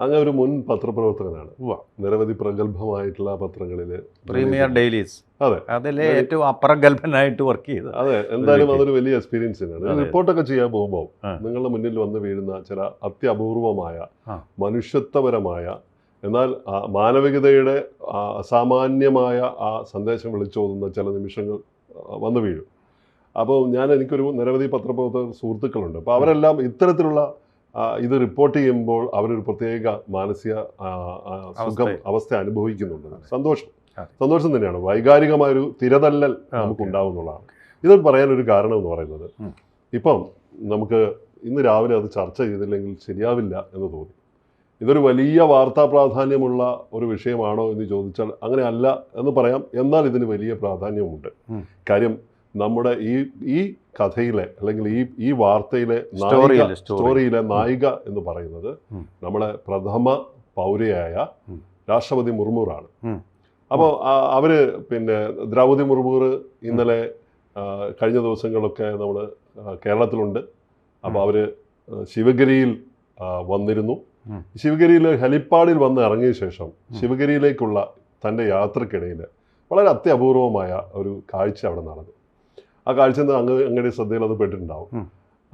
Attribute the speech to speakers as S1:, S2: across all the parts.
S1: അങ്ങ് ഒരു മുൻ പത്രപ്രവർത്തകനാണ്. നിരവധി പ്രഗത്ഭമായിട്ടുള്ള പത്രങ്ങളിൽ
S2: പ്രീമിയർ ഡെയിലീസ്
S1: അതെ.
S2: അതിലെ ഏറ്റവും അപ്രഗത്ഭനായിട്ട് വർക്ക് ചെയ്തത്.
S1: അതെ. എന്തായാലും അതൊരു വലിയ എക്സ്പീരിയൻസ് തന്നെയാണ്. റിപ്പോർട്ടൊക്കെ ചെയ്യാൻ പോകുമ്പോൾ നിങ്ങളുടെ മുന്നിൽ വന്ന് വീഴുന്ന ചില അത്യപൂർവമായ മനുഷ്യത്വപരമായ എന്നാൽ മാനവികതയുടെ അസാമാന്യമായ ആ സന്ദേശം വിളിച്ചോതുന്ന ചില നിമിഷങ്ങൾ വന്നു വീഴും. അപ്പോൾ ഞാൻ എനിക്കൊരു നിരവധി പത്രപ്രവർത്തക സുഹൃത്തുക്കളുണ്ട്. അപ്പോൾ അവരെല്ലാം ഇത്തരത്തിലുള്ള ഇത് റിപ്പോർട്ട് ചെയ്യുമ്പോൾ അവരൊരു പ്രത്യേക മാനസിക സുഖം
S2: അവസ്ഥ.
S1: അനുഭവിക്കുന്നുണ്ട്. സന്തോഷം. സന്തോഷം തന്നെയാണ്. വൈകാരികമായൊരു തിരതല്ലൽ നമുക്ക് ഉണ്ടാവുന്നുള്ളതാണ്. ഇത് പറയാനൊരു കാരണം എന്ന് പറയുന്നത്. ഇപ്പം നമുക്ക് ഇന്ന് രാവിലെ അത് ചർച്ച ചെയ്തില്ലെങ്കിൽ ശരിയാവില്ല എന്ന് തോന്നി. ഇതൊരു വലിയ വാർത്താ പ്രാധാന്യമുള്ള ഒരു വിഷയമാണോ എന്ന് ചോദിച്ചാൽ അങ്ങനെ അല്ല എന്ന് പറയാം. എന്നാൽ ഇതിന് വലിയ പ്രാധാന്യമുണ്ട്. കാര്യം നമ്മുടെ ഈ ഈ കഥയിലെ അല്ലെങ്കിൽ ഈ ഈ വാർത്തയിലെ നായിക
S2: സ്റ്റോറിയിലെ,
S1: നായിക എന്ന് പറയുന്നത് നമ്മുടെ പ്രഥമ പൗരയായ രാഷ്ട്രപതി മുർമുറാണ്. അപ്പോൾ അവർ പിന്നെ ദ്രൗപതി മുർമുർ ഇന്നലെ കഴിഞ്ഞ ദിവസങ്ങളൊക്കെ നമ്മൾ കേരളത്തിലുണ്ട്. അപ്പോൾ
S2: അവർ
S1: അവർ ശിവഗിരിയിൽ വന്നിരുന്നു.
S2: ശിവഗിരിയിലെ
S1: ശിവഗിരിയിൽ ഹെലിപ്പാഡിൽ വന്ന് ഇറങ്ങിയ ശേഷം ശിവഗിരിയിലേക്കുള്ള തന്റെ യാത്രക്കിടയിൽ വളരെ അത്യപൂർവമായ ഒരു കാഴ്ച അവിടെ നടന്നു. ആ കാഴ്ച അങ്ങ് അങ്ങയുടെ ശ്രദ്ധയിൽ അത് പെട്ടിട്ടുണ്ടാവും.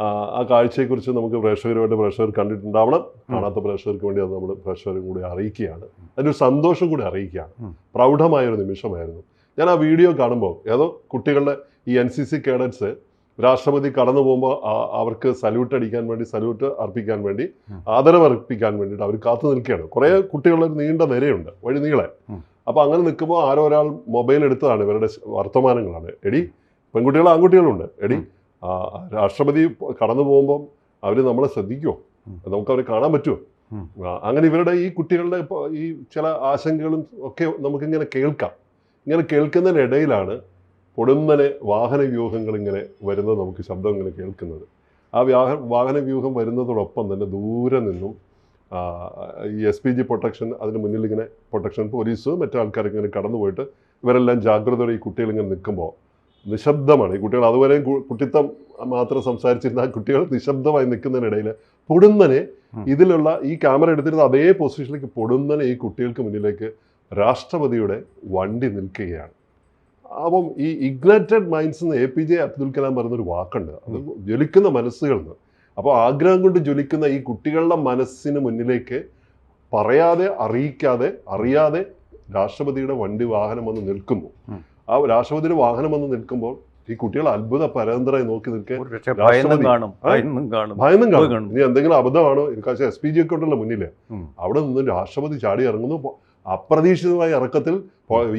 S1: ആ, കാഴ്ചയെക്കുറിച്ച് നമുക്ക് പ്രേക്ഷകരുമായിട്ട് പ്രേക്ഷകർ കണ്ടിട്ടുണ്ടാവണം. കാണാത്ത പ്രേക്ഷകർക്ക് വേണ്ടി അത് നമ്മൾ പ്രേക്ഷകരും കൂടി അറിയിക്കുകയാണ്. അതിന്റെ സന്തോഷം കൂടി അറിയിക്കുകയാണ്.
S2: പ്രൗഢമായൊരു
S1: പ്രൗഢമായ ഒരു നിമിഷമായിരുന്നു. ഞാൻ ആ വീഡിയോ കാണുമ്പോൾ ഏതോ കുട്ടികളുടെ ഈ എൻ സി സി കേഡറ്റ്സ് രാഷ്ട്രപതി കടന്നു പോകുമ്പോൾ അവർക്ക് സല്യൂട്ട് അടിക്കാൻ വേണ്ടി സല്യൂട്ട് അർപ്പിക്കാൻ വേണ്ടി
S2: ആദരവർപ്പിക്കാൻ
S1: ആദരവ് അർപ്പിക്കാൻ വേണ്ടിയിട്ട് അവർ കാത്തു നിൽക്കുകയാണ്. കുറേ കുട്ടികളുടെ നീണ്ട നിരയുണ്ട് വഴി നീളെ. അപ്പോൾ അങ്ങനെ നിൽക്കുമ്പോൾ ആരോ ഒരാൾ മൊബൈൽ എടുത്തതാണ് ഇവരുടെ വർത്തമാനങ്ങളാണ്. എടി പെൺകുട്ടികളും ആൺകുട്ടികളുണ്ട് എടി. രാഷ്ട്രപതി കടന്നു പോകുമ്പം അവർ നമ്മളെ ശ്രദ്ധിക്കുമോ നമുക്ക് അവരെ കാണാൻ പറ്റുമോ അങ്ങനെ ഇവരുടെ ഈ കുട്ടികളുടെ ഈ ചില ആശങ്കകളും ഒക്കെ നമുക്കിങ്ങനെ കേൾക്കാം. ഇങ്ങനെ കേൾക്കുന്നതിനിടയിലാണ് പൊടുന്നനെ വാഹന വ്യൂഹങ്ങൾ ഇങ്ങനെ വരുന്നത് നമുക്ക് ശബ്ദം ഇങ്ങനെ കേൾക്കുന്നത്. ആ വ്യാഹ വാഹന വ്യൂഹം വരുന്നതോടൊപ്പം തന്നെ ദൂരെ നിന്നും ഈ എസ് പി ജി പ്രൊട്ടക്ഷൻ അതിന് മുന്നിൽ ഇങ്ങനെ പ്രൊട്ടക്ഷൻ പോലീസ് മറ്റു ആൾക്കാരൊക്കെ ഇങ്ങനെ കടന്നു പോയിട്ട് ഇവരെല്ലാം ജാഗ്രതയോടെ ഈ കുട്ടികൾ ഇങ്ങനെ നിൽക്കുമ്പോൾ നിശബ്ദമാണ്. ഈ കുട്ടികൾ അതുവരെയും കുട്ടിത്തം മാത്രം സംസാരിച്ചിരുന്ന ആ കുട്ടികൾ നിശബ്ദമായി നിൽക്കുന്നതിനിടയിൽ പൊടുന്നനെ ഇതിലുള്ള ഈ ക്യാമറ എടുത്തിരുന്ന അതേ പൊസിഷനിലേക്ക് പൊടുന്നനെ ഈ കുട്ടികൾക്ക് മുന്നിലേക്ക് രാഷ്ട്രപതിയുടെ വണ്ടി നിൽക്കുകയാണ്. അപ്പം ഈ ഇഗ്നറ്റഡ് മൈൻഡ്സ് എന്ന് A P J Abdul Kalam പറഞ്ഞൊരു വാക്കുണ്ട്. അത് ജ്വലിക്കുന്ന മനസ്സുകൾ എന്ന് അപ്പോൾ ആഗ്രഹം കൊണ്ട് ജ്വലിക്കുന്ന ഈ കുട്ടികളുടെ മനസ്സിന് മുന്നിലേക്ക് പറയാതെ അറിയിക്കാതെ അറിയാതെ രാഷ്ട്രപതിയുടെ വണ്ടി വാഹനം വന്ന് നിൽക്കുന്നു. ആ രാഷ്ട്രപതിയുടെ വാഹനം വന്ന് നിൽക്കുമ്പോൾ ഈ കുട്ടികൾ അത്ഭുത പരന്തരായി നോക്കി
S2: നിൽക്കാൻ ഭയന്നും കാണും.
S1: ഇനി എന്തെങ്കിലും അബദ്ധമാണോ? എനിക്ക് എസ് പി ജി ഒക്കെ ഉണ്ടല്ലോ മുന്നിൽ അവിടെ നിന്ന് രാഷ്ട്രപതി ചാടി ഇറങ്ങുന്നു. അപ്രതീക്ഷിതമായ ഇറക്കത്തിൽ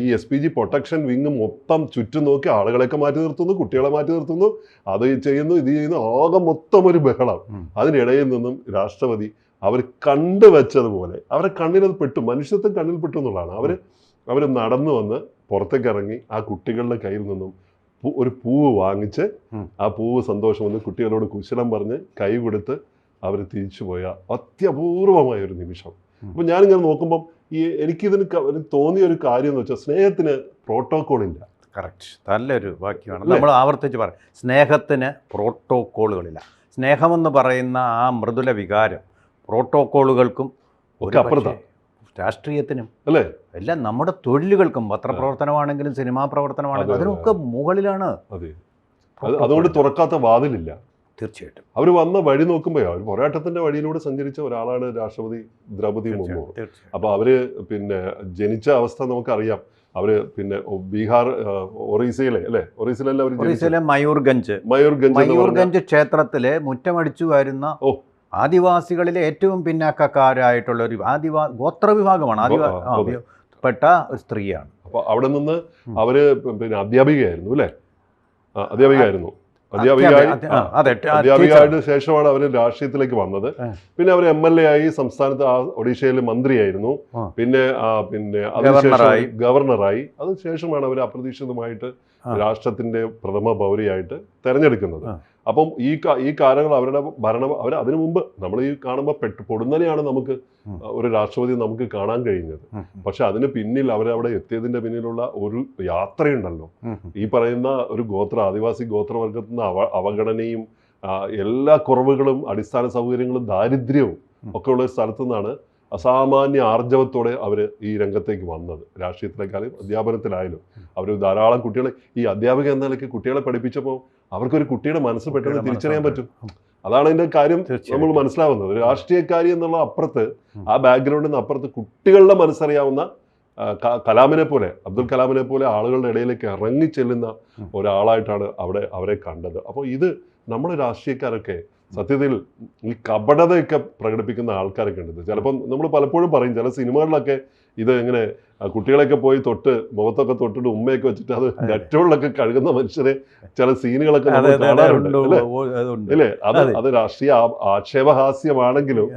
S1: ഈ S P G protection wing മൊത്തം ചുറ്റും നോക്കി ആളുകളെയൊക്കെ മാറ്റി നിർത്തുന്നു കുട്ടികളെ മാറ്റി നിർത്തുന്നു. അത് ചെയ്യുന്നു ഇത് ചെയ്യുന്നു. ആകെ മൊത്തം ഒരു ബഹളം. അതിനിടയിൽ നിന്നും രാഷ്ട്രപതി അവർ കണ്ടുവച്ചതുപോലെ അവരെ കണ്ണിലത് പെട്ടു. മനുഷ്യത്വം കണ്ണിൽ പെട്ടു എന്നുള്ളതാണ്. അവർ അവർ നടന്നു വന്ന് പുറത്തേക്ക് ഇറങ്ങി ആ കുട്ടികളുടെ കയ്യിൽ നിന്നും ഒരു പൂവ് വാങ്ങിച്ച് ആ പൂവ് സന്തോഷം വന്ന് കുട്ടികളോട് കുശലം പറഞ്ഞ് കൈ കൊടുത്ത് അവർ തിരിച്ചുപോയ അത്യപൂർവമായ ഒരു നിമിഷം. അപ്പം ഞാനിങ്ങനെ നോക്കുമ്പം ഈ എനിക്കിതിന് തോന്നിയ ഒരു കാര്യം എന്ന് വെച്ചാൽ സ്നേഹത്തിന് പ്രോട്ടോകോൾ ഇല്ല
S2: കറക്റ്റ് നല്ലൊരു വാക്യമാണ്. നമ്മൾ ആവർത്തിച്ച് പറയും. സ്നേഹത്തിന് പ്രോട്ടോകോളുകളില്ല സ്നേഹമെന്ന് പറയുന്ന ആ മൃദുല വികാരം
S1: പ്രോട്ടോകോളുകൾക്കും
S2: ഒരു
S1: അപ്പുറത്താ.
S2: രാഷ്ട്രീയത്തിനും
S1: അല്ലേ?
S2: എല്ലാം നമ്മുടെ തൊഴിലുകൾക്കും പത്രപ്രവർത്തനമാണെങ്കിലും സിനിമാ പ്രവർത്തനമാണെങ്കിലും
S1: അതെ, അതെ.
S2: അതിനൊക്കെ മുകളിലാണ്.
S1: അതെ. അതുകൊണ്ട് തുറക്കാത്ത വാതിലില്ല.
S2: തീർച്ചയായിട്ടും.
S1: അവർ വന്ന വഴി നോക്കുമ്പോൾ അവർ പോരാട്ടത്തിന്റെ വഴിയിലൂടെ സഞ്ചരിച്ച ഒരാളാണ് രാഷ്ട്രപതി ദ്രൗപതി മുർമു. അപ്പോൾ അവർ പിന്നെ ജനിച്ച അവസ്ഥ നമുക്കറിയാം. അവർ പിന്നെ ബീഹാർ ഒറീസയിലെ അല്ലേ? ഒറീസയിലല്ല
S2: മയൂർഗഞ്ച്.
S1: മയൂർഗഞ്ച്
S2: മയൂർഗഞ്ച് ക്ഷേത്രത്തിലെ മുറ്റമടിച്ചു വരുന്ന
S1: ഓ.
S2: ആദിവാസികളിലെ ഏറ്റവും പിന്നാക്കക്കാരായിട്ടുള്ള ഒരു ആദിവാ ഗോത്രവിഭാഗമാണ്. ആദിവാ പെട്ട ഒരു സ്ത്രീയാണ്.
S1: അപ്പൊ അവിടെ നിന്ന് അവർ പിന്നെ അധ്യാപികയായിരുന്നു അല്ലേ? അധ്യാപികയായിരുന്നു. അധ്യാപികയായിട്ട് ശേഷമാണ് അവർ രാഷ്ട്രീയത്തിലേക്ക് വന്നത്. പിന്നെ അവർ എം എൽ എ ആയി സംസ്ഥാനത്ത് ആ ഒഡീഷയിൽ മന്ത്രിയായിരുന്നു. പിന്നെ പിന്നെ അതിനുശേഷം
S2: ഗവർണറായി.
S1: അതിനുശേഷമാണ് അവർ അപ്രതീക്ഷിതമായിട്ട് രാഷ്ട്രത്തിന്റെ പ്രഥമ പൗരിയായിട്ട് തെരഞ്ഞെടുക്കുന്നത്. അപ്പം ഈ ഈ കാലങ്ങൾ അവരുടെ ഭരണം അവർ അതിനു മുമ്പ് നമ്മൾ ഈ കാണുമ്പോൾ പെട്ട് പൊടുന്നനെയാണ് നമുക്ക് ഒരു രാഷ്ട്രപതി നമുക്ക് കാണാൻ
S2: കഴിഞ്ഞത്
S1: പക്ഷെ അതിന് പിന്നിൽ അവരവിടെ എത്തിയതിന്റെ പിന്നിലുള്ള ഒരു യാത്രയുണ്ടല്ലോ. ഈ പറയുന്ന ഒരു ഗോത്ര ആദിവാസി ഗോത്രവർഗത്തിൽ നിന്ന് അവ അവഗണനയും എല്ലാ കുറവുകളും അടിസ്ഥാന സൗകര്യങ്ങളും ദാരിദ്ര്യവും
S2: ഒക്കെയുള്ള
S1: ഒക്കെ ഉള്ള ഒരു സ്ഥലത്തു നിന്നാണ് അസാമാന്യ ആർജവത്തോടെ അവർ ഈ രംഗത്തേക്ക് വന്നത്. രാഷ്ട്രീയത്തിലേക്കാളും അധ്യാപനത്തിലായാലും അവർ ധാരാളം കുട്ടികളെ ഈ അധ്യാപക എന്ന നിലയ്ക്ക് കുട്ടികളെ പഠിപ്പിച്ചപ്പോൾ അവർക്കൊരു കുട്ടിയുടെ മനസ്സ് പെട്ടെന്ന് തിരിച്ചറിയാൻ പറ്റും. അതാണ് അതിന്റെ കാര്യം നമ്മൾ മനസ്സിലാവുന്നത്. ഒരു രാഷ്ട്രീയക്കാരി എന്നുള്ള അപ്പുറത്ത് ആ ബാക്ക്ഗ്രൗണ്ടിൽ നിന്ന് അപ്പുറത്ത് കുട്ടികളുടെ മനസ്സറിയാവുന്ന കലാമിനെ പോലെ അബ്ദുൽ കലാമിനെ പോലെ ആളുകളുടെ ഇടയിലേക്ക് ഇറങ്ങി ചെല്ലുന്ന. ഒരാളായിട്ടാണ് അവിടെ അവരെ കണ്ടത്. അപ്പോൾ ഇത് നമ്മുടെ രാഷ്ട്രീയക്കാരൊക്കെ സത്യത്തിൽ ഈ കപടതയൊക്കെ പ്രകടിപ്പിക്കുന്ന ആൾക്കാരൊക്കെ ഉണ്ട്. ചിലപ്പം നമ്മൾ പലപ്പോഴും പറയും ചില സിനിമകളിലൊക്കെ ഇത് ഇങ്ങനെ കുട്ടികളൊക്കെ പോയി തൊട്ട് മുഖത്തൊക്കെ തൊട്ടിട്ട് ഉമ്മയൊക്കെ വെച്ചിട്ട് അത്. ഡെറ്റോളിലൊക്കെ കഴുകുന്ന മനുഷ്യരെ ചില സീനുകളൊക്കെ നമ്മൾ കാണാറുണ്ട് അല്ലേ? അത്
S2: അത്.
S1: രാഷ്ട്രീയ ആക്ഷേപഹാസ്യമാണെങ്കിലും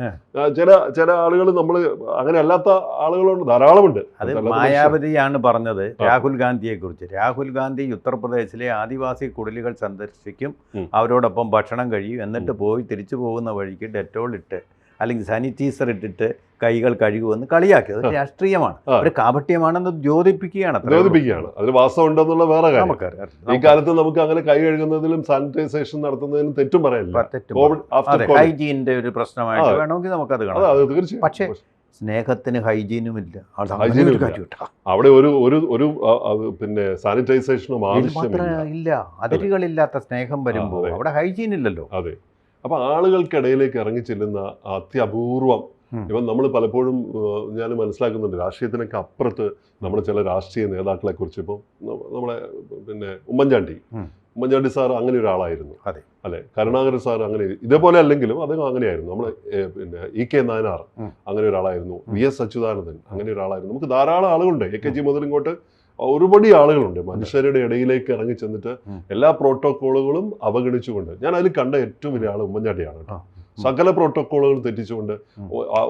S1: ചില ചില ആളുകൾ നമ്മൾ അങ്ങനെ അല്ലാത്ത ആളുകളുണ്ട് ധാരാളമുണ്ട്.
S2: അത് മായാവതിയാണ് പറഞ്ഞത് രാഹുൽ ഗാന്ധിയെ കുറിച്ച് രാഹുൽ ഗാന്ധി ഉത്തർപ്രദേശിലെ ആദിവാസി കുടിലുകൾ സന്ദർശിക്കും അവരോടൊപ്പം ഭക്ഷണം കഴിയും എന്നിട്ട് പോയി തിരിച്ചു പോകുന്ന വഴിക്ക് ഡെറ്റോൾ ഇട്ട് അല്ലെങ്കിൽ സാനിറ്റൈസർ ഇട്ടിട്ട് കൈകൾ കഴുകുമെന്ന് കളിയാക്കി. അത്. രാഷ്ട്രീയമാണ്. ഒരു കാപട്യമാണെന്ന് ദ്യോതിപ്പിക്കുകയാണ് ജ്യോതിപ്പിക്കുകയാണ് ഉള്ളൂ.
S1: നിരോധിപ്പിക്കുകയാണ് അതിന് വാസ്തവം ഉണ്ടെന്നുള്ള വേറെ കാര്യം. ഈ കാലത്ത് നമുക്ക് അങ്ങനെ കൈ കഴുകുന്നതിലും സാനിറ്റൈസേഷൻ നടത്തുന്നതിലും തെറ്റും പറയാനില്ല
S2: ഹൈജീനിന്റെ ഒരു പ്രശ്നമായിട്ട്. വേണമെങ്കിൽ നമുക്കത്
S1: അത്
S2: കാണാം. പക്ഷേ സ്നേഹത്തിന് ഹൈജീനും ഇല്ല.
S1: അവിടെ ഒരു ഒരു ഒരു പിന്നെ സാനിറ്റൈസേഷനും ആവശ്യമില്ല.
S2: ഇല്ല. അതിരുകളില്ലാത്ത സ്നേഹം വരുമ്പോൾ അവിടെ ഹൈജീൻ ഇല്ലല്ലോ
S1: അതെ. അപ്പൊ ആളുകൾക്കിടയിലേക്ക് ഇറങ്ങി ചെല്ലുന്ന അത്യപൂർവം. ഇപ്പം നമ്മൾ പലപ്പോഴും ഞാൻ മനസ്സിലാക്കുന്നുണ്ട് രാഷ്ട്രീയത്തിനൊക്കെ അപ്പുറത്ത് നമ്മുടെ ചില രാഷ്ട്രീയ നേതാക്കളെ കുറിച്ച് ഇപ്പോൾ നമ്മളെ പിന്നെ ഉമ്മൻചാണ്ടി. ഉമ്മൻചാണ്ടി സാർ അങ്ങനെ ഒരാളായിരുന്നു.
S2: അതെ.
S1: അല്ലെ? കരുണാകരൻ സാർ അങ്ങനെ ഇതേപോലെ അല്ലെങ്കിലും അദ്ദേഹം അങ്ങനെയായിരുന്നു. നമ്മൾ പിന്നെ ഇ കെ നായനാർ അങ്ങനെ ഒരാളായിരുന്നു. വി എസ് അച്യുതാനന്ദൻ അങ്ങനെ ഒരാളായിരുന്നു. നമുക്ക് ധാരാളം ആളുകളുണ്ട്. എ കെ ജി മുതൽ ഇങ്ങോട്ട് ഒരുപടി ആളുകളുണ്ട്. മനുഷ്യരുടെ ഇടയിലേക്ക് ഇറങ്ങി ചെന്നിട്ട് എല്ലാ പ്രോട്ടോക്കോളുകളും അവഗണിച്ചുകൊണ്ട് ഞാൻ അതിൽ കണ്ട ഏറ്റവും വലിയ ആൾ ഉമ്മൻചാണ്ടിയാണ് കേട്ടോ. സകല പ്രോട്ടോക്കോളുകളും തെറ്റിച്ചുകൊണ്ട്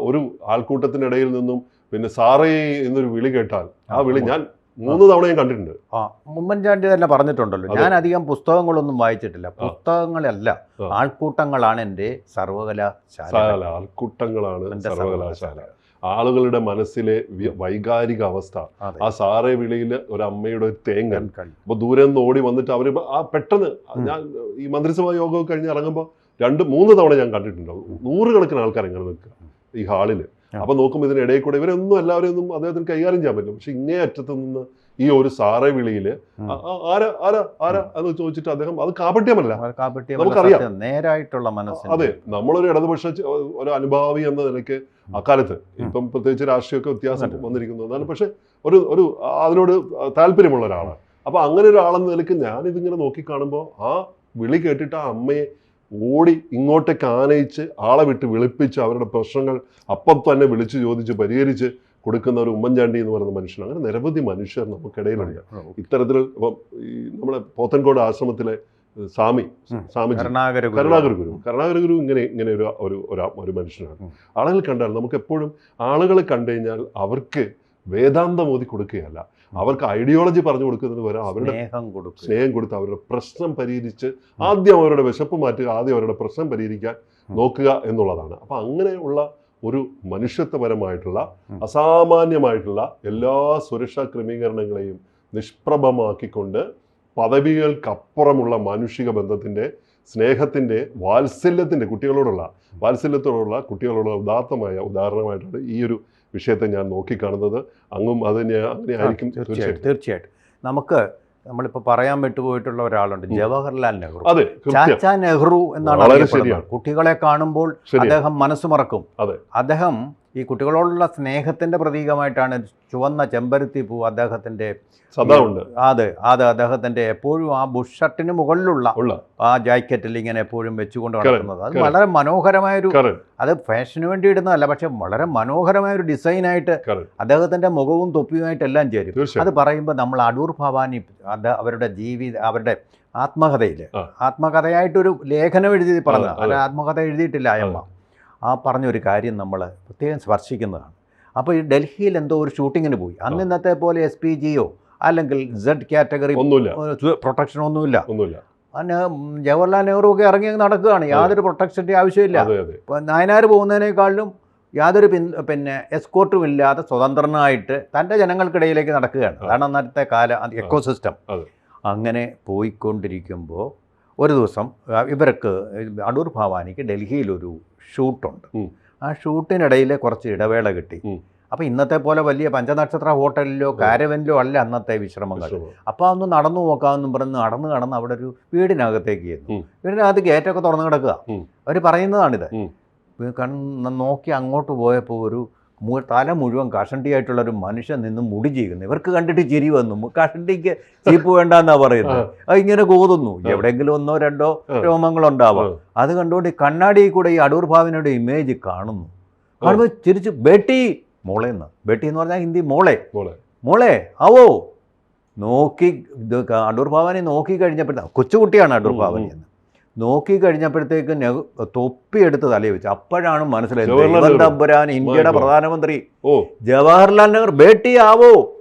S1: ഒരു ആൾക്കൂട്ടത്തിനിടയിൽ നിന്നും പിന്നെ സാറേ എന്നൊരു വിളി കേട്ടാൽ ആ വിളി ഞാൻ മൂന്ന് തവണ ഞാൻ കണ്ടിട്ടുണ്ട്.
S2: ആ ഉമ്മൻചാണ്ടി തന്നെ പറഞ്ഞിട്ടുണ്ടല്ലോ. ഞാൻ അധികം പുസ്തകങ്ങളൊന്നും വായിച്ചിട്ടില്ല. പുസ്തകങ്ങളല്ല. ആൾക്കൂട്ടങ്ങളാണ് എന്റെ സർവകലാശാല
S1: ആൾക്കൂട്ടങ്ങളാണ് സർവകലാശാല. ആളുകളുടെ മനസ്സിലെ വൈകാരിക അവസ്ഥ. ആ സാറേ വിളിയിൽ ഒരു അമ്മയുടെ ഒരു
S2: തേങ്ങൻ അപ്പോൾ
S1: അപ്പൊ ദൂരെ നിന്ന് ഓടി വന്നിട്ട് അവർ ആ പെട്ടെന്ന് ഞാൻ ഈ മന്ത്രിസഭാ യോഗം കഴിഞ്ഞ് ഇറങ്ങുമ്പോൾ രണ്ട് മൂന്ന് തവണ ഞാൻ കണ്ടിട്ടുണ്ടാവും. നൂറുകണക്കിന് ആൾക്കാർ ഇങ്ങനെ നിൽക്കുക ഈ
S2: ഹാളിൽ
S1: അപ്പം നോക്കുമ്പോൾ ഇതിനിടയിൽ കൂടെ ഇവരൊന്നും എല്ലാവരും ഒന്നും അദ്ദേഹത്തിന് കൈകാര്യം ചെയ്യാൻ പറ്റും പക്ഷെ ഇങ്ങേ അറ്റത്ത് നിന്ന് ഈ ഒരു സാറേ വിളിയിൽ ആരാ ആരാ ആരാ? എന്ന് ചോദിച്ചിട്ട് അദ്ദേഹം അത് കാപട്യമല്ല. നമുക്കറിയാം.
S2: നേരായിട്ടുള്ള മനസ്സ്
S1: അതെ നമ്മളൊരു ഇടതുപക്ഷ ഒരു അനുഭാവി എന്ന നിലയ്ക്ക് അക്കാലത്ത് ഇപ്പം പ്രത്യേകിച്ച് രാഷ്ട്രീയമൊക്കെ വ്യത്യാസം
S2: ഉണ്ട്.
S1: വന്നിരിക്കുന്നു. എന്നാലും പക്ഷെ ഒരു ഒരു അതിനോട് താല്പര്യമുള്ള ഒരാളാണ്. അപ്പൊ അങ്ങനെ ഒരാളെന്ന നിലയ്ക്ക് ഞാനിതിങ്ങനെ നോക്കിക്കാണുമ്പോൾ ആ വിളി കേട്ടിട്ട് ആ അമ്മയെ ഓടി ഇങ്ങോട്ടേക്ക് ആനയിച്ച് ആളെ വിട്ട് വിളിപ്പിച്ച് അവരുടെ പ്രശ്നങ്ങൾ അപ്പം തന്നെ വിളിച്ചു ചോദിച്ച് പരിഹരിച്ച് കൊടുക്കുന്ന ഒരു ഉമ്മൻചാണ്ടി എന്ന് പറയുന്ന മനുഷ്യൻ. അങ്ങനെ നിരവധി മനുഷ്യർ നമുക്കിടയിലുണ്ട്. ഇത്തരത്തിൽ ഇപ്പം ഈ നമ്മളെ പോത്തൻകോട് ആശ്രമത്തിലെ സ്വാമി സ്വാമി.
S2: കരുണാകര ഗുരു.
S1: കരുണാകര ഗുരു. ഇങ്ങനെ ഇങ്ങനെ ഒരു ഒരു ഒരു- മനുഷ്യനാണ്. ആളുകൾ കണ്ടാൽ നമുക്ക് എപ്പോഴും ആളുകളെ കണ്ടു കഴിഞ്ഞാൽ അവർക്ക് വേദാന്തം ഓതി കൊടുക്കുകയല്ല. അവർക്ക് ഐഡിയോളജി പറഞ്ഞു കൊടുക്കുന്നത് വരെ അവരുടെ
S2: സ്നേഹം
S1: കൊടുത്ത് അവരുടെ പ്രശ്നം പരിഹരിച്ച് ആദ്യം അവരുടെ വിശപ്പ് മാറ്റുക ആദ്യം അവരുടെ പ്രശ്നം പരിഹരിക്കാൻ നോക്കുക എന്നുള്ളതാണ്. അപ്പം അങ്ങനെയുള്ള ഒരു മനുഷ്യത്വപരമായിട്ടുള്ള അസാമാന്യമായിട്ടുള്ള എല്ലാ സുരക്ഷാ ക്രമീകരണങ്ങളെയും നിഷ്പ്രഭമാക്കിക്കൊണ്ട് പദവികൾക്കപ്പുറമുള്ള മാനുഷിക ബന്ധത്തിന്റെ സ്നേഹത്തിന്റെ വാത്സല്യത്തിന്റെ കുട്ടികളോടുള്ള വാത്സല്യത്തോടുള്ള കുട്ടികളോടുള്ള ഉദാത്തമായ ഉദാഹരണമായിട്ടാണ് ഈ ഒരു വിഷയത്തെ ഞാൻ നോക്കിക്കാണുന്നത്. അങ്ങും അത് അങ്ങനെ ആയിരിക്കും
S2: തീർച്ചയായിട്ടും
S1: തീർച്ചയായിട്ടും.
S2: നമുക്ക് നമ്മളിപ്പോൾ പറയാൻ വിട്ടുപോയിട്ടുള്ള ഒരാളുണ്ട്. ജവഹർലാൽ നെഹ്റു.
S1: അതെ
S2: ചാച്ച നെഹ്റു എന്നാണ് കുട്ടികളെ കാണുമ്പോൾ അദ്ദേഹം മനസ്സുമറക്കും
S1: അതെ.
S2: അദ്ദേഹം ഈ കുട്ടികളോടുള്ള സ്നേഹത്തിന്റെ പ്രതീകമായിട്ടാണ് ചുവന്ന ചെമ്പരുത്തി പൂ അദ്ദേഹത്തിന്റെ അതെ അത് അദ്ദേഹത്തിന്റെ എപ്പോഴും ആ ബുഷ് ഷർട്ടിന് മുകളിലുള്ള ആ ജാക്കറ്റിൽ ഇങ്ങനെ എപ്പോഴും വെച്ചുകൊണ്ട് നടക്കുന്നത്. അത് വളരെ മനോഹരമായൊരു അത് ഫാഷന് വേണ്ടി ഇടുന്നതല്ല പക്ഷെ വളരെ മനോഹരമായ ഒരു ഡിസൈനായിട്ട് അദ്ദേഹത്തിന്റെ മുഖവും തൊപ്പിയുമായിട്ട് എല്ലാം ചേരും അത് പറയുമ്പോൾ നമ്മൾ അടൂർ ഭവാനി അത് അവരുടെ ജീവിത അവരുടെ ആത്മകഥയിൽ. ആത്മകഥയായിട്ടൊരു ലേഖനം എഴുതി പറഞ്ഞു
S1: അതെ,
S2: അല്ല ആത്മകഥ എഴുതിയിട്ടില്ല അയമ്മ. ആ പറഞ്ഞൊരു കാര്യം നമ്മൾ പ്രത്യേകം സ്പർശിക്കുന്നതാണ്. അപ്പോൾ ഈ ഡൽഹിയിൽ എന്തോ ഒരു ഷൂട്ടിങ്ങിന് പോയി. അന്ന് ഇന്നത്തെ പോലെ എസ് പി ജിയോ അല്ലെങ്കിൽ സെഡ് കാറ്റഗറി
S1: ഒന്നുമില്ല.
S2: പ്രൊട്ടക്ഷൻ ഒന്നുമില്ല.
S1: ഒന്നുമില്ല.
S2: അന്ന് ജവഹർലാൽ നെഹ്റു ഒക്കെ ഇറങ്ങി നടക്കുകയാണ്. യാതൊരു പ്രൊട്ടക്ഷന്റെ ആവശ്യമില്ല നായനാർ പോകുന്നതിനേക്കാളും യാതൊരു പിൻ പിന്നെ എസ്കോർട്ടും ഇല്ലാതെ സ്വതന്ത്രനായിട്ട് തന്റെ ജനങ്ങൾക്കിടയിലേക്ക് നടക്കുകയാണ്. അതാണ് അന്നത്തെ കാല എക്കോസിസ്റ്റം. അങ്ങനെ പോയിക്കൊണ്ടിരിക്കുമ്പോൾ ഒരു ദിവസം ഇവർക്ക് അടൂർ ഭവാനിക്ക് ഡൽഹിയിലൊരു ഷൂട്ടുണ്ട്. ആ ഷൂട്ടിനിടയിൽ കുറച്ച് ഇടവേള കിട്ടി.
S1: അപ്പൊ
S2: അപ്പോൾ ഇന്നത്തെ പോലെ വലിയ പഞ്ചനക്ഷത്ര ഹോട്ടലിലോ കാരവനിലോ അല്ല അന്നത്തെ വിശ്രമങ്ങൾ.
S1: അപ്പൊ
S2: അപ്പോൾ ഒന്ന് നടന്നു നോക്കാമെന്നും പറഞ്ഞ് നടന്ന് കടന്ന് അവിടെ ഒരു വീടിനകത്തേക്ക് ചെന്നു. വീടിനകത്ത് ഗേറ്റൊക്കെ തുറന്നു കിടക്കുക. അവർ പറയുന്നതാണിത്. കൺ നോക്കി അങ്ങോട്ട് പോയപ്പോൾ ഒരു തല മുഴുവൻ കഷണ്ടിയായിട്ടുള്ള ഒരു മനുഷ്യൻ നിന്ന് മുടി ചെയ്യുന്നു ഇവർക്ക് കണ്ടിട്ട് ചിരി വന്നു. കഷണ്ടിക്ക് ചീപ്പ് വേണ്ടെന്നാ പറയുന്നത്. അത് ഇങ്ങനെ കോതുന്നു. എവിടെയെങ്കിലും ഒന്നോ രണ്ടോ
S1: രോമങ്ങൾ
S2: രോമങ്ങളുണ്ടാവാം. അത് കണ്ടുകൊണ്ട് ഈ കണ്ണാടിയിൽ കൂടെ ഈ അടൂർ ഭാവിനയുടെ ഇമേജ് കാണുന്നു കാണുമ്പോൾ ചിരിച്ച് ബേട്ടി മോളെ എന്ന്. ബേട്ടി എന്ന് പറഞ്ഞാൽ ഹിന്ദി മോളെ.
S1: മോളെ.
S2: ആവോ? നോക്കി അടൂർ ഭാവനെ നോക്കി കഴിഞ്ഞപ്പോഴത്തെ കൊച്ചുകുട്ടിയാണ് അടൂർ ഭാവനി എന്ന്. നോക്കി കഴിഞ്ഞപ്പോഴത്തേക്ക് തൊപ്പിയെടുത്ത് തലയിൽ വെച്ചു. അപ്പോഴാണ് മനസ്സിലായത് തമ്പുരാൻ ഇന്ത്യയുടെ പ്രധാനമന്ത്രി.
S1: ഓ.
S2: ജവഹർലാൽ നെഹ്റു ബേട്ടി ആവോ.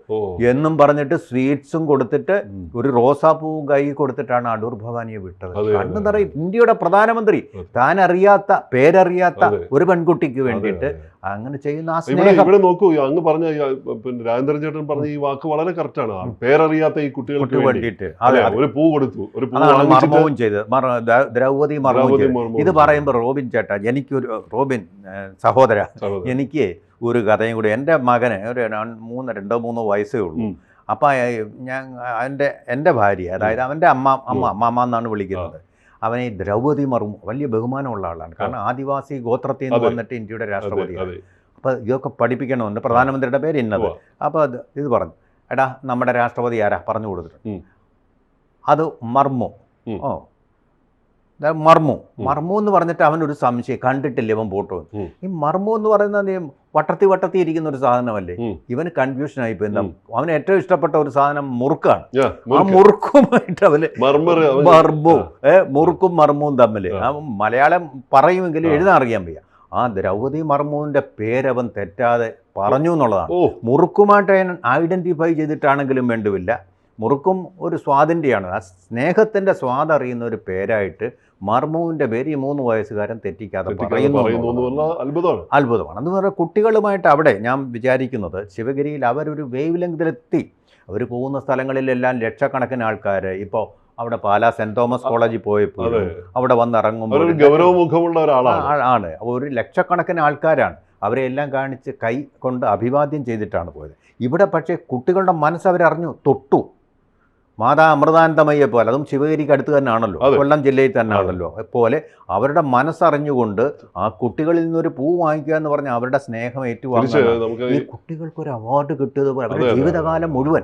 S2: എന്നും പറഞ്ഞിട്ട് സ്വീറ്റ്സും കൊടുത്തിട്ട് ഒരു റോസാപ്പൂവും കൈ കൊടുത്തിട്ടാണ് അടൂർ ഭവാനിയെ വിട്ടത്. കണ്ണു നിറയും ഇന്ത്യയുടെ പ്രധാനമന്ത്രി. താൻ അറിയാത്ത പേരറിയാത്ത ഒരു പെൺകുട്ടിക്ക് വേണ്ടിയിട്ട് അങ്ങനെ ചെയ്യുന്ന ആ സ്നേഹം.
S1: ഇവിടെ നോക്കൂ. അങ്ങ് പറഞ്ഞ പിന്നെ രാജേന്ദ്രൻ ചേട്ടൻ പറഞ്ഞ ഈ വാക്ക് വളരെ കറക്റ്റ് ആണ്. പേരറിയാത്ത ഈ കുട്ടികൾക്ക്
S2: വേണ്ടിയിട്ട്.
S1: ഒരു പൂ കൊടുത്തു. ഒരു
S2: മർമ്മവും ചെയ്ത് ദ്രൗപതി മർമ്മവും ഇത് പറയുമ്പോൾ റോബിൻ ചേട്ടാ എനിക്കൊരു റോബിൻ സഹോദര എനിക്ക് ഒരു കഥയും കൂടി. എന്റെ മകന് ഒരു മൂന്ന് രണ്ടോ മൂന്നോ വയസ്സേ ഉള്ളൂ. അപ്പം ഞാൻ അവന്റെ എന്റെ ഭാര്യ അതായത് അവന്റെ അമ്മ അമ്മ. അമ്മാമ്മ എന്നാണ് വിളിക്കുന്നത്. അവനെ ഈ ദ്രൗപദി മർമു വലിയ ബഹുമാനമുള്ള ആളാണ്. കാരണം ആദിവാസി ഗോത്രത്തിൽ നിന്ന് വന്നിട്ട് ഇന്ത്യയുടെ
S1: രാഷ്ട്രപതി
S2: രാഷ്ട്രപതിയാണ് അപ്പോൾ ഇതൊക്കെ പഠിപ്പിക്കണമെന്ന് പ്രധാനമന്ത്രിയുടെ പേര് ഇന്നത്. അപ്പോൾ അത് ഇത് പറഞ്ഞു. എടാ നമ്മുടെ രാഷ്ട്രപതി ആരാ? പറഞ്ഞു കൊടുത്തിട്ടുണ്ട്. അത് മർമു. ഓ മർമു. മർമു എന്ന് പറഞ്ഞിട്ട് അവനൊരു സംശയം കണ്ടിട്ടില്ല ഇവൻ ഫോട്ടോ ഈ മർമു എന്ന് പറയുന്നത് വട്ടത്തി വട്ടത്തി ഇരിക്കുന്ന ഒരു സാധനമല്ലേ. ഇവന് കൺഫ്യൂഷൻ ആയി എന്താ. അവന് ഏറ്റവും ഇഷ്ടപ്പെട്ട ഒരു സാധനം മുറുക്കാണ്. ആ
S1: മുറുക്ക്.
S2: മുറുക്കുമായിട്ട് അവന് മർമു. ഏ മുറുക്കും മർമുവും തമ്മിൽ മലയാളം പറയുമെങ്കിലും. എഴുതാൻ അറിയാൻ വയ്യ. ആ ദ്രൗപദി മർമുവിന്റെ പേരവൻ തെറ്റാതെ പറഞ്ഞു എന്നുള്ളതാണ്. മുറുക്കുമായിട്ട് ഐഡന്റിഫൈ ചെയ്തിട്ടാണെങ്കിലും വേണ്ടുമില്ല മുറുക്കും ഒരു സ്വാതിന്റെയാണ് ആ സ്നേഹത്തിന്റെ സ്വാദ് അറിയുന്ന ഒരു പേരായിട്ട് മർമുവിന്റെ പേര് ഈ മൂന്ന് വയസ്സുകാരൻ തെറ്റിക്കാതെ
S1: അത്ഭുതമാണ്.
S2: അത്ഭുതമാണ്. എന്ന് പറഞ്ഞാൽ കുട്ടികളുമായിട്ട് അവിടെ ഞാൻ വിചാരിക്കുന്നത് ശിവഗിരിയിൽ അവരൊരു വേവ് ലെങ്തിലെത്തി അവർ പോകുന്ന സ്ഥലങ്ങളിലെല്ലാം ലക്ഷക്കണക്കിന് ആൾക്കാർ ഇപ്പോൾ അവിടെ പാലാ സെന്റ് തോമസ് കോളേജിൽ പോയപ്പോൾ അവിടെ വന്നിറങ്ങുമ്പോൾ
S1: ഗൗരവമുഖമുള്ള ഒരാളാണ്.
S2: ആണ്. ഒരു ലക്ഷക്കണക്കിന് ആൾക്കാരാണ്. അവരെ എല്ലാം കാണിച്ച് കൈ കൊണ്ട് അഭിവാദ്യം ചെയ്തിട്ടാണ് പോയത്. ഇവിടെ പക്ഷേ കുട്ടികളുടെ മനസ്സ് അവരറിഞ്ഞു. തൊട്ടു. മാതാ അമൃതാനന്ദമയ്യെ പോലെ അതും ശിവഗിരിക്ക് അടുത്ത് തന്നെ ആണല്ലോ കൊല്ലം ജില്ലയിൽ തന്നെ ആണല്ലോ പോലെ അവരുടെ മനസ്സറിഞ്ഞുകൊണ്ട് ആ കുട്ടികളിൽ നിന്നൊരു പൂ വാങ്ങിക്കുക എന്ന് പറഞ്ഞ അവരുടെ സ്നേഹം ഏറ്റുവാങ്ങുക ഈ കുട്ടികൾക്ക് ഒരു അവാർഡ് കിട്ടിയത് പോലെ അവരുടെ ജീവിതകാലം മുഴുവൻ.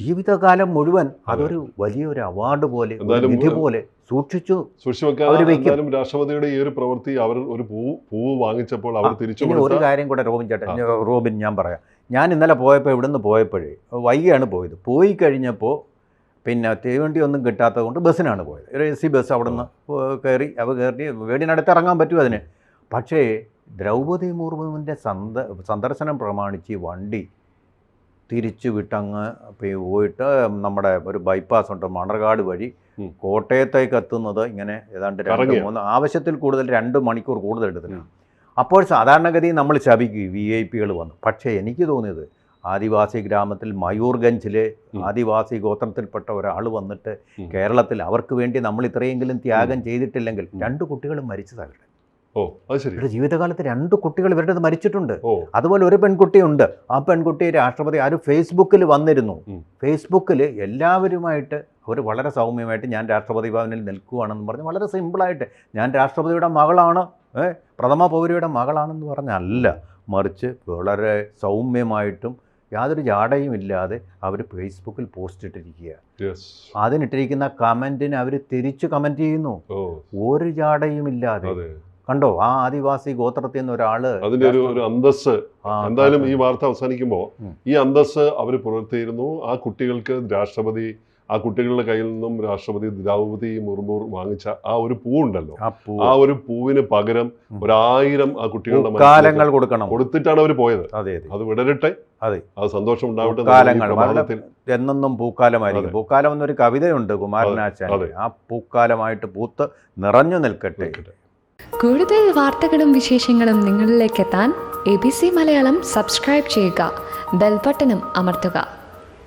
S2: ജീവിതകാലം മുഴുവൻ അതൊരു വലിയൊരു അവാർഡ് പോലെ നിധി പോലെ സൂക്ഷിച്ചു
S1: സൂക്ഷിച്ചു രാഷ്ട്രപതിയുടെ ഈ ഒരു പ്രവൃത്തി അവർ ഒരു പൂ പൂവ് വാങ്ങിച്ചപ്പോൾ അവർ തിരിച്ചു
S2: ഒരു കാര്യം കൂടെ റോബിൻ ചേട്ടൻ റോബിൻ ഞാൻ പറയാം. ഞാൻ ഇന്നലെ പോയപ്പോൾ ഇവിടുന്ന് പോയപ്പോഴേ വൈകിയാണ് പോയത്. പോയി കഴിഞ്ഞപ്പോൾ പിന്നെ തീവണ്ടി ഒന്നും കിട്ടാത്തത് കൊണ്ട് ബസ്സിനാണ് പോയത്. ഒരു എ സി ബസ് അവിടെ നിന്ന് കയറി അവ കയറി വീടിനടുത്ത് ഇറങ്ങാൻ പറ്റും അതിന്. പക്ഷേ ദ്രൗപദി മുർമുവിന്റെ സന്ദ സന്ദർശനം പ്രമാണിച്ച് വണ്ടി തിരിച്ചു വിട്ടങ്ങ് പോയിട്ട് നമ്മുടെ ഒരു ബൈപ്പാസ് ഉണ്ട് മണർകാട് വഴി കോട്ടയത്തേക്ക് എത്തുന്നത് ഇങ്ങനെ ഏതാണ്ട് രണ്ട്. മൂന്ന് ആവശ്യത്തിൽ കൂടുതൽ രണ്ട് മണിക്കൂർ കൂടുതൽ എടുത്തിട്ടുണ്ട്. അപ്പോൾ സാധാരണഗതി നമ്മൾ ശപിക്കും വി ഐ പികൾ വന്നു. പക്ഷേ എനിക്ക് തോന്നിയത് ആദിവാസി ഗ്രാമത്തിൽ മയൂർഗഞ്ചിലെ. ആദിവാസി ഗോത്രത്തിൽപ്പെട്ട ഒരാൾ വന്നിട്ട്. കേരളത്തിൽ അവർക്ക് വേണ്ടി നമ്മൾ ഇത്രയെങ്കിലും ത്യാഗം ചെയ്തിട്ടില്ലെങ്കിൽ രണ്ട് കുട്ടികളും മരിച്ചതാണ്
S1: ഓ അത് ശരി.
S2: ഇവരുടെ ജീവിതകാലത്ത് രണ്ട് കുട്ടികൾ ഇവരുടെ മരിച്ചിട്ടുണ്ട്. അതുപോലെ ഒരു പെൺകുട്ടിയുണ്ട്. ആ പെൺകുട്ടി രാഷ്ട്രപതി ആര് ഫേസ്ബുക്കിൽ വന്നിരുന്നു. ഫേസ്ബുക്കിൽ എല്ലാവരുമായിട്ട് അവർ വളരെ സൗമ്യമായിട്ട് ഞാൻ രാഷ്ട്രപതി ഭവനിൽ നിൽക്കുകയാണെന്ന് പറഞ്ഞ് വളരെ സിമ്പിളായിട്ട് ഞാൻ രാഷ്ട്രപതിയുടെ മകളാണ്. പ്രഥമ പൗരിയുടെ മകളാണെന്ന് പറഞ്ഞല്ല. മറിച്ച് വളരെ സൗമ്യമായിട്ടും യാതൊരു ജാടയും ഇല്ലാതെ അവർ ഫേസ്ബുക്കിൽ പോസ്റ്റ് ഇട്ടിരിക്കുക അതിനിട്ടിരിക്കുന്ന കമന്റിന് അവർ തിരിച്ച് കമന്റ് ചെയ്യുന്നു. ഒരു ജാടയും ഇല്ലാതെ. കണ്ടോ? ആ ആദിവാസി ഗോത്രത്തിൽ നിന്ന് ഒരാൾ
S1: അതിന്റെ ഒരു ഒരു അന്തസ് എന്തായാലും ഈ വാർത്ത അവസാനിക്കുമ്പോൾ ഈ അന്തസ് അവർ പുലർത്തിയിരുന്നു. ആ കുട്ടികൾക്ക് രാഷ്ട്രപതി ആ കുട്ടികളുടെ കയ്യിൽ നിന്നും രാഷ്ട്രപതി ദ്രൗപതി മുർമു വാങ്ങിച്ച ആ ഒരു
S2: പൂ.
S1: ഉണ്ടല്ലോ ആ ഒരു പൂവിന് പകരം. ഒരായിരം ആ കുട്ടികളുടെ
S2: കാലങ്ങൾ കൊടുക്കണം.
S1: കൊടുത്തിട്ടാണ് അവർ പോയത്.
S2: അതെ അതെ.
S1: അത് വിടരട്ടെ.
S2: അതെ.
S1: അത് സന്തോഷം ഉണ്ടാവട്ടെ
S2: എന്നെന്നും പൂക്കാലമായിരിക്കും. പൂക്കാലം എന്നൊരു കവിതയുണ്ട് കുമാരനാശാൻ
S1: അതെ.
S2: ആ പൂക്കാലമായിട്ട് പൂത്ത് നിറഞ്ഞു നിൽക്കട്ടെ.
S3: കൂടുതൽ വാർത്തകളും വിശേഷങ്ങളും നിങ്ങളിലേക്ക് എത്താൻ A B C Malayalam subscribe ചെയ്യുക. ബെൽബട്ടനും അമർത്തുക.